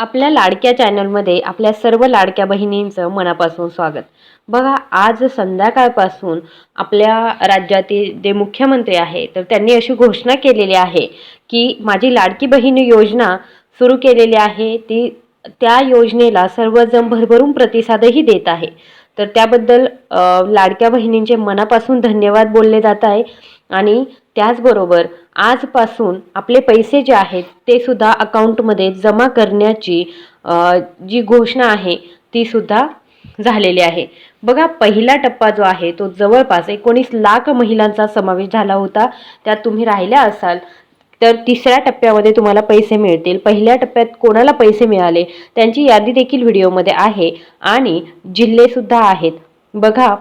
आपल्या लाडक्या चॅनलमध्ये आपल्या सर्व लाडक्या बहिणींचं मनापासून स्वागत. बघा आज संध्याकाळपासून आपल्या राज्यातील जे मुख्यमंत्री आहे तर त्यांनी अशी घोषणा केलेली आहे की माझी लाडकी बहीण योजना सुरू केलेली आहे. ती त्या योजनेला सर्वजण भरभरून प्रतिसादही देत आहे. तर त्याबद्दल लाडक्या बहिणींचे मनापासून धन्यवाद बोलले जात आहे. आणि त्याचबरोबर आजपासून आपले पैसे जे आहेत ते सुद्धा अकाउंटमध्ये जमा करण्याची जी घोषणा आहे ती सुद्धा झालेली आहे. बघा पहिला टप्पा जो आहे तो जवळपास एकोणीस लाख महिलांचा समावेश झाला होता. त्यात तुम्ही राहिल्या असाल तर तिसऱ्या टप्प्यामध्ये तुम्हाला पैसे मिळतील. पहिल्या टप्प्यात कोणाला पैसे मिळाले? त्यांची यादी देखील व्हिडिओमध्ये आहे. आणि जिल्हेसुद्धा आहेत. बघा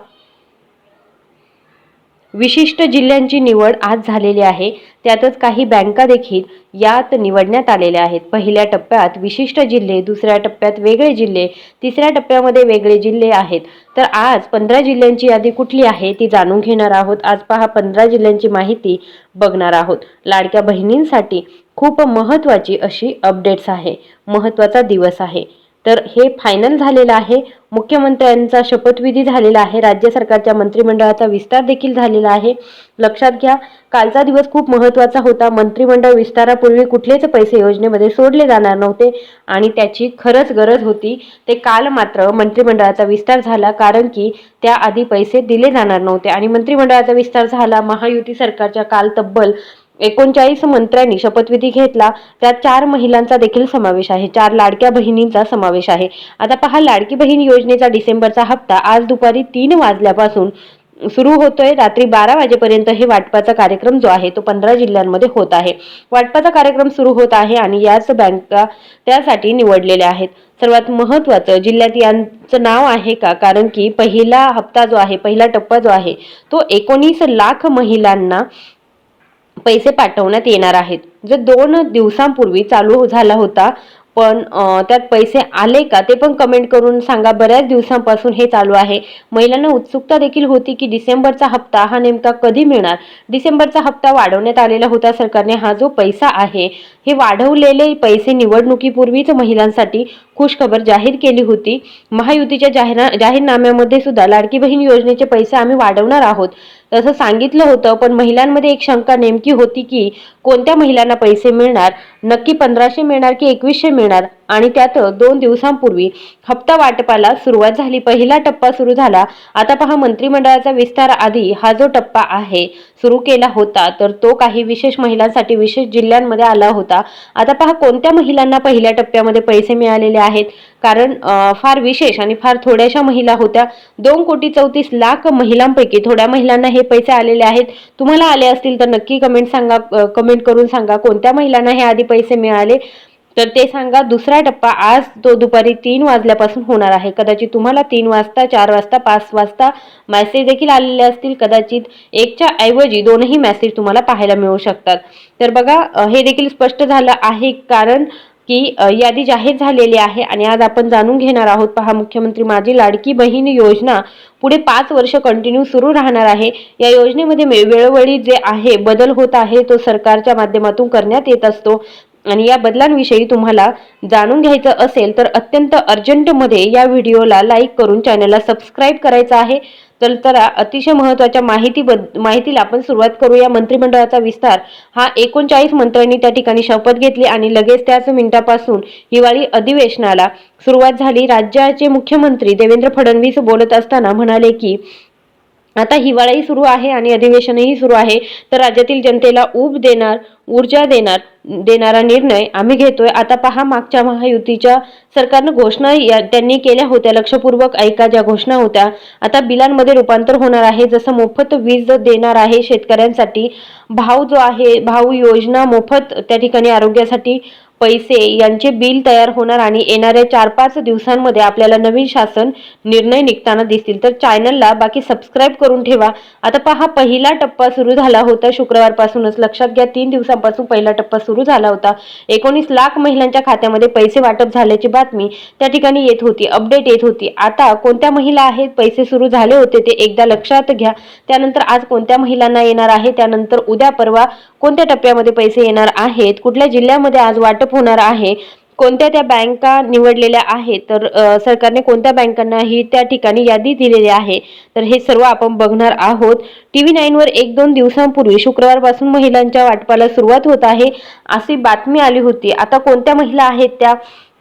विशिष्ट जिल्ह्यांची निवड आज झालेली आहे. त्यातच काही बँका देखील यात निवडण्यात आलेल्या आहेत. पहिल्या टप्प्यात विशिष्ट जिल्हे दुसऱ्या टप्प्यात वेगळे जिल्हे तिसऱ्या टप्प्यामध्ये वेगळे जिल्हे आहेत. तर आज पंधरा जिल्ह्यांची यादी कुठली आहे ती जाणून घेणार आहोत. आज पहा पंधरा जिल्ह्यांची माहिती बघणार आहोत. लाडक्या बहिणींसाठी खूप महत्त्वाची अशी अपडेट्स आहे. महत्त्वाचा दिवस आहे. तर हे फायनल झालेलं आहे. मुख्यमंत्र्यांचा शपथविधी झालेला आहे. राज्य सरकारच्या मंत्रिमंडळाचा विस्तार देखील झालेला आहे. लक्षात घ्या कालचा दिवस खूप महत्त्वाचा होता. मंत्रिमंडळ विस्तारापूर्वी कुठलेच पैसे योजनेमध्ये सोडले जाणार नव्हते आणि त्याची खरंच गरज होती. ते काल मात्र मंत्रिमंडळाचा विस्तार झाला कारण की त्याआधी पैसे दिले जाणार नव्हते आणि मंत्रिमंडळाचा विस्तार झाला. महायुती सरकारच्या काल तब्बल एकोणचाळीस मंत्र्यांनी शपथविधी घेतला. त्यात चार महिलांचा देखील समावेश आहे. चार लाडक्या बहिणींचा समावेश आहे. आता पहा लाडकी बहीण योजनेचा डिसेंबरचा हप्ता आज दुपारी तीन वाजल्यापासून सुरू होतोय. रात्री बारा वाजेपर्यंत हे वाटपाचा कार्यक्रम जो आहे तो पंधरा जिल्ह्यांमध्ये होत आहे. वाटपाचा कार्यक्रम सुरू होत आहे आणि याच बँका त्यासाठी निवडलेल्या आहेत. सर्वात महत्त्वाचं जिल्ह्यात यांचं नाव आहे का? कारण की पहिला हप्ता जो आहे पहिला टप्पा जो आहे तो एकोणीस लाख महिलांना पैसे पाठवण्यात येणार आहेत. जे दोन दिवसांपूर्वी चालू झाला होता पण त्यात पैसे आले का ते पण कमेंट करून सांगा. बऱ्याच दिवसांपासून हे चालू आहे. महिलांना उत्सुकता देखील होती की डिसेंबरचा हप्ता हा नेमका कधी मिळणार? डिसेंबरचा हप्ता वाढवण्यात आलेला होता सरकारने. हा जो पैसा आहे हे वाढवलेले पैसे निवडणुकीपूर्वीच महिलांसाठी खुशखबर जाहीर केली होती. महायुतीच्या जाहीर जाहीरनाम्यामध्ये सुद्धा लाडकी बहीण योजनेचे पैसे आम्ही वाढवणार आहोत तसं सांगितलं होतं. पण महिलांमध्ये एक शंका नेमकी होती की कोणत्या महिलांना पैसे मिळणार? नक्की पंधराशे मिळणार की एकवीसशे मिळणार? आणि त्यात दोन दिवसांपूर्वी हप्ता वाटपाला सुरुवात झाली. पहिला टप्पा सुरू झाला. आता पहा मंत्रिमंडळाचा विस्तार आधी हा जो टप्पा आहे सुरू केला होता तर तो काही विशेष महिलांसाठी विशेष जिल्ह्यांमध्ये आला होता. आता पहा कोणत्या महिलांना पहिल्या टप्प्यामध्ये पैसे मिळालेले आहेत? कारण फार विशेष आणि फार थोड्याशा महिला होत्या. दोन कोटी चौतीस लाख महिलांपैकी थोड्या महिलांना हे पैसे आलेले आहेत. तुम्हाला आले असतील तर नक्की कमेंट सांगा कमेंट करून सांगा कोणत्या महिलांना हे आधी पैसे मिळाले? तर ते सांगा दुसरा टप्पा आज तो दुपारी तीन वाजल्यापासून होणार आहे. कदाचित तुम्हाला तीन वाजता चार वाजता पाच वाजता मेसेज देखील आलेले असतील. कदाचित एकच्या ऐवजी दोनही मेसेज तुम्हाला पाहायला मिळू शकतात. तर बघा हे देखील स्पष्ट झालं आहे. कारण की यादी जाहीर झालेली आहे आणि आज आपण जाणून घेणार आहोत. पहा मुख्यमंत्री माझी लाडकी बहीण योजना पुढे पाच वर्ष कंटिन्यू सुरू राहणार आहे. या योजनेमध्ये वेळोवेळी जे आहे बदल होत आहे तो सरकारच्या माध्यमातून करण्यात येत असतो. आणि या बदलांविषयी तुम्हाला जाणून घ्यायचं असेल तर अत्यंत अर्जंटमध्ये या व्हिडिओला लाईक करून चॅनलला सबस्क्राईब करायचं आहे. तर चला अतिशय महत्त्वाच्या माहिती बद माहितीला आपण सुरुवात करूया. मंत्रिमंडळाचा विस्तार. हा एकोणचाळीस मंत्र्यांनी त्या ठिकाणी शपथ घेतली आणि लगेच त्याच मिनिटापासून हिवाळी अधिवेशनाला सुरुवात झाली. राज्याचे मुख्यमंत्री देवेंद्र फडणवीस बोलत असताना म्हणाले की आता हिवाळाही सुरू आहे आणि अधिवेशनही सुरू आहे. तर राज्यातील जनतेला ऊब देणार ऊर्जा देणार देणारा निर्णय आम्ही घेतोय. आता पहा मागच्या महायुतीच्या सरकारनं घोषणा या- त्यांनी केल्या होत्या. लक्षपूर्वक ऐका ज्या घोषणा होत्या. आता बिलांमध्ये रूपांतर होणार आहे. जसं मोफत वीज देणार आहे शेतकऱ्यांसाठी भाव जो आहे भाव योजना मोफत त्या ठिकाणी आरोग्यासाठी पैसे यांचे बिल तयार होणार आणि येणाऱ्या चार पाच दिवसांमध्ये आपल्याला नवीन शासन निर्णय निघताना दिसतील. तर चॅनलला बाकी सबस्क्राईब करून ठेवा. आता पहा पहिला टप्पा सुरू झाला होता. शुक्रवारपासूनच लक्षात घ्या तीन दिवसांपासून पहिला टप्पा सुरू झाला होता. एकोणीस लाख महिलांच्या खात्यामध्ये पैसे वाटप झाल्याची बातमी त्या ठिकाणी येत होती अपडेट येत होती. आता कोणत्या महिला आहेत पैसे सुरू झाले होते ते एकदा लक्षात घ्या. त्यानंतर आज कोणत्या महिलांना येणार आहे त्यानंतर उद्या परवा कोणत्या टप्प्यामध्ये पैसे येणार आहेत कुठल्या जिल्ह्यामध्ये आज वाटप होणार आहे. कोणत्या त्या बँका निवडलेल्या आहेत तर सरकारने कोणत्या बँकांना ही त्या ठिकाणी यादी दिलेली आहे. तर हे सर्व आपण बघणार आहोत. टी व्ही नाईनवर एक दोन दिवसांपूर्वी शुक्रवारपासून महिलांच्या वाटपाला सुरुवात होत आहे अशी बातमी आली होती. आता कोणत्या महिला आहेत त्या?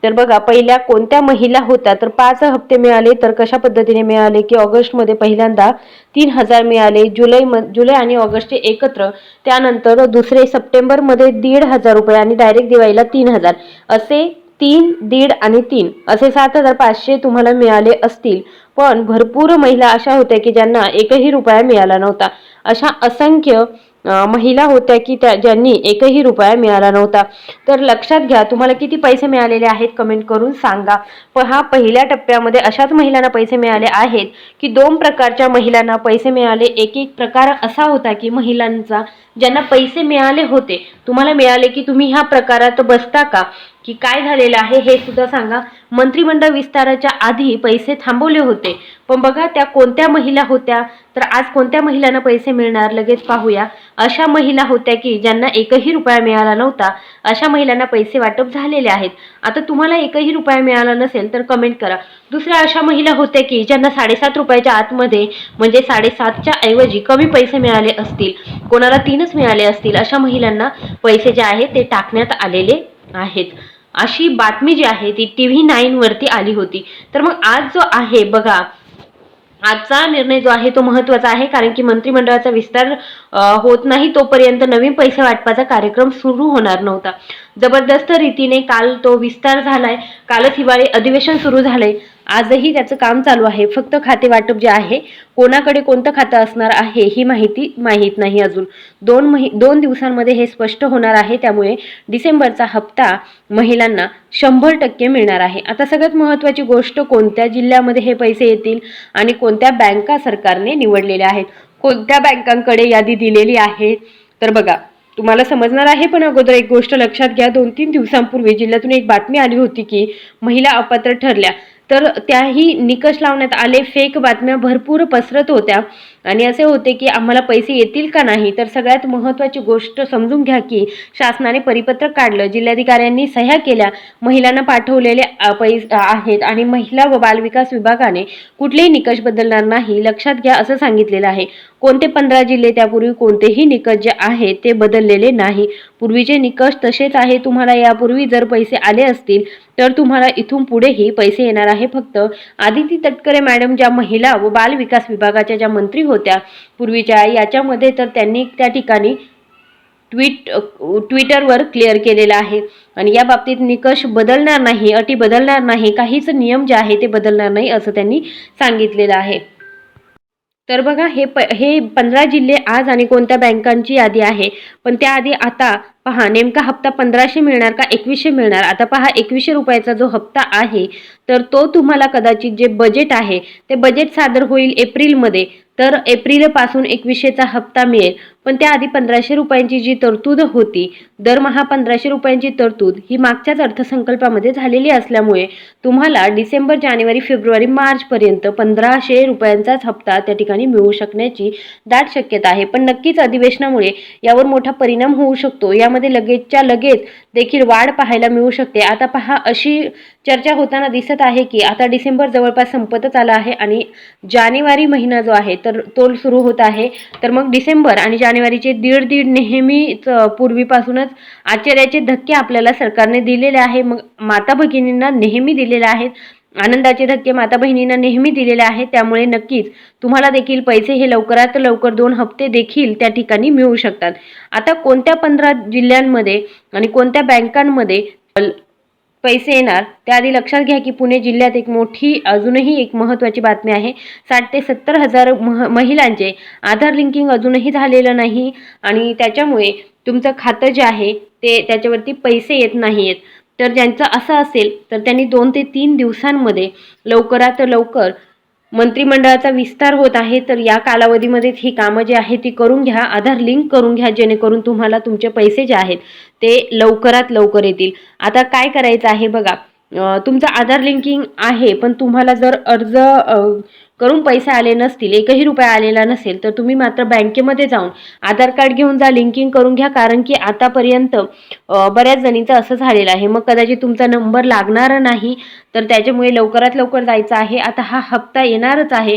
तर बघा पहिल्या कोणत्या महिला होत्या तर पाच हप्ते मिळाले तर कशा पद्धतीने मिळाले की ऑगस्टमध्ये पहिल्यांदा तीन हजार मिळाले जुलै म जुलै आणि ऑगस्टचे एकत्र त्यानंतर दुसरे सप्टेंबरमध्ये दीड हजार रुपये आणि डायरेक्ट दिवाळीला तीन हजार. असे तीन दीड आणि तीन असे सात हजार पाचशे तुम्हाला मिळाले असतील. पण भरपूर महिला अशा होत्या की ज्यांना एकही रुपया मिळाला नव्हता. अशा असंख्य महिला होत्या की त्या ज्यांनी एकही रुपया मिळाला नव्हता. तर लक्षात घ्या तुम्हाला किती पैसे मिळालेले आहेत कमेंट करून सांगा. पण हा पहिल्या टप्प्यामध्ये अशाच महिलांना पैसे मिळाले आहेत की दोन प्रकारच्या महिलांना पैसे मिळाले. एक एक प्रकार असा होता की महिलांचा ज्यांना पैसे मिळाले होते तुम्हाला मिळाले की तुम्ही ह्या प्रकारात बसता का? की काय झालेलं आहे हे सुद्धा सांगा. मंत्रिमंडळ विस्ताराच्या आधी पैसे थांबवले होते. पण बघा त्या कोणत्या महिला होत्या? तर आज कोणत्या महिलांना पैसे मिळणार? लगेच पाहूया. अशा महिला होत्या की ज्यांना एकही रुपया मिळाला नव्हता अशा महिलांना पैसे वाटप झालेले आहेत. आता तुम्हाला एकही रुपया मिळाला नसेल तर कमेंट करा. दुसऱ्या अशा महिला होत्या की ज्यांना साडेसात रुपयाच्या आतमध्ये म्हणजे साडेसातच्या ऐवजी कमी पैसे मिळाले असतील. कोणाला तीनच मिळाले असतील. अशा महिलांना पैसे जे आहेत ते टाकण्यात आलेले आहेत. अशी बातमी जी आहे ती टी व्ही नाईनवरती आली होती. तर मग आज जो आहे बघा आजचा निर्णय जो आहे तो महत्त्वाचा आहे कारण की मंत्रिमंडळाचा विस्तार होत नाही तोपर्यंत नवीन पैसे वाटपाचा कार्यक्रम सुरू होणार नव्हता. जबरदस्त रीतीने काल तो विस्तार झालाय. कालच हिवाळी अधिवेशन सुरू झालंय. आजही त्याचं काम चालू आहे. फक्त खाते वाटप जे आहे कोणाकडे कोणतं खातं असणार आहे ही माहिती माहीत नाही अजून. दोन महि दोन दिवसांमध्ये हे स्पष्ट होणार आहे. त्यामुळे डिसेंबरचा हप्ता महिलांना शंभर टक्के मिळणार आहे. आता सगळ्यात महत्त्वाची गोष्ट कोणत्या जिल्ह्यामध्ये हे पैसे येतील आणि कोणत्या बँका सरकारने निवडलेल्या आहेत? कोणत्या बँकांकडे यादी दिलेली आहे? तर बघा तुम्हाला समजणार आहे पण अगोदर एक गोष्ट लक्षात घ्या. दोन तीन दिवसांपूर्वी जिल्ह्यातून एक बातमी आली होती की महिला अपात्र ठरल्या. तर त्याही निकष लावण्यात आले. फेक बातम्या भरपूर पसरत होत्या. आणि असे होते की आम्हाला पैसे येतील का नाही तर सगळ्यात महत्त्वाची गोष्ट समजून घ्या की शासनाने परिपत्रक काढलं जिल्हाधिकाऱ्यांनी सह्या केल्या महिलांना पाठवलेले पैसे आहेत आणि महिला व बालविकास विभागाने कुठलेही निकष बदलणार नाही लक्षात घ्या असं सांगितलेलं आहे. कोणते पंधरा जिल्हे त्यापूर्वी कोणतेही निकष जे आहेत ते बदललेले नाही. पूर्वीचे निकष तसेच आहे तुम्हाला यापूर्वी जर पैसे आले असतील तर तुम्हाला इथून पुढेही पैसे येणार आहे फक्त. आदिती तटकरे मॅडम ज्या महिला व बाल विकास विभागाच्या ज्या मंत्री होत्या होत्या. पूर्वीच्या याच्यामध्ये तर त्यांनी त्या ठिकाणी ट्विट ट्विटरवर क्लिअर केलेलं आहे. आणि या बाबतीत निकष बदलणार नाही अटी बदलणार नाही काहीच नियम जे आहे ते बदलणार नाही असं त्यांनी सांगितलेलं आहे. तर बघा हे प हे पंधरा जिल्हे आज आणि कोणत्या बँकांची यादी आहे? पण त्याआधी आता पहा नेमका हप्ता पंधराशे मिळणार का एकवीसशे मिळणार? आता पहा एकवीसशे रुपयाचा जो हप्ता आहे तर तो तुम्हाला कदाचित जे बजेट आहे ते बजेट सादर होईल एप्रिलमध्ये. तर एप्रिलपासून एकवीसशेचा हप्ता मिळेल. पण त्याआधी पंधराशे रुपयांची जी तरतूद होती दरमहा पंधराशे रुपयांची तरतूद ही मागच्याच अर्थसंकल्पामध्ये झालेली असल्यामुळे तुम्हाला डिसेंबर जानेवारी फेब्रुवारी मार्चपर्यंत पंधराशे रुपयांचाच हप्ता त्या ठिकाणी मिळू शकण्याची दाट शक्यता आहे. पण नक्कीच अधिवेशनामुळे यावर मोठा परिणाम होऊ शकतो. यामध्ये लगेचच्या लगेच देखील वाढ पाहायला मिळू शकते. आता पहा अशी चर्चा होताना दिसत आहे की आता डिसेंबर जवळपास संपतच आला आहे आणि जानेवारी महिना जो आहे तर तो सुरू होत आहे. तर मग डिसेंबर आणि जानेवारीचे दीड दीड नेहमीच पूर्वीपासूनच आश्चर्याचे धक्के आपल्याला सरकारने दिलेले आहे. मग माता भगिनींना नेहमी दिलेले आहेत. आनंदाचे धक्के माता बहिणींना नेहमी दिलेले आहेत त्यामुळे नक्कीच तुम्हाला देखील पैसे हे लवकरात लवकर दोन हप्ते देखील त्या ठिकाणी मिळू शकतात. आता कोणत्या पंधरा जिल्ह्यांमध्ये आणि कोणत्या बँकांमध्ये पैसे येणार त्याआधी लक्षात घ्या की पुणे जिल्ह्यात एक मोठी अजूनही एक महत्त्वाची बातमी आहे. साठ ते सत्तर हजार मह महिलांचे आधार लिंकिंग अजूनही झालेलं नाही आणि त्याच्यामुळे तुमचं खातं जे आहे ते त्याच्यावरती पैसे येत नाही आहेत तर ज्यांचं असं असेल तर त्यांनी दोन ते तीन दिवसांमध्ये लवकरात लवकर मंत्रिमंडळाचा विस्तार होत आहे. तर या कालावधीमध्ये ही कामं जी आहे ती करून घ्या. आधार लिंक करून घ्या जेणेकरून तुम्हाला तुमचे पैसे जे आहेत ते लवकरात लवकर येतील. आता काय करायचं आहे बघा. तुमचं आधार लिंकिंग आहे पण तुम्हाला जर अर्ज करून पैसे आले नसतील एकही रुपया आलेला नसेल तर तुम्ही मात्र बँकेमध्ये जाऊन आधार कार्ड घेऊन जा लिंकिंग करून घ्या कारण की आतापर्यंत बऱ्याच जणींचं असं झालेलं आहे. मग कदाचित तुमचा नंबर लागणार नाही तर त्याच्यामुळे लवकरात लवकर जायचं आहे. आता हा हप्ता येणारच आहे.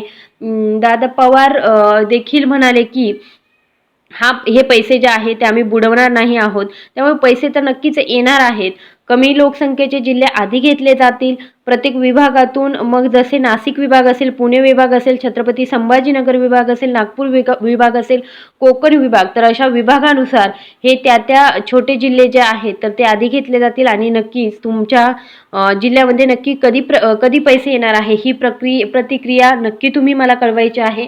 दादा पवार देखील म्हणाले की हा हे पैसे जे आहे ते आम्ही बुडवणार नाही आहोत. त्यामुळे पैसे तर नक्कीच येणार आहेत. कमी लोकसंख्येचे जिल्हे आधी घेतले जातील. प्रत्येक विभागातून मग जसे नाशिक विभाग असेल पुणे विभाग असेल छत्रपती संभाजीनगर विभाग असेल नागपूर विभाग असेल कोकण विभाग तर अशा विभागानुसार हे त्या त्या छोटे जिल्हे जे आहेत तर ते आधी घेतले जातील आणि नक्कीच तुमच्या जिल्ह्यामध्ये नक्की कधी प्र कधी पैसे येणार आहे ही प्रक्रिया प्रतिक्रिया नक्की तुम्ही मला कळवायची आहे.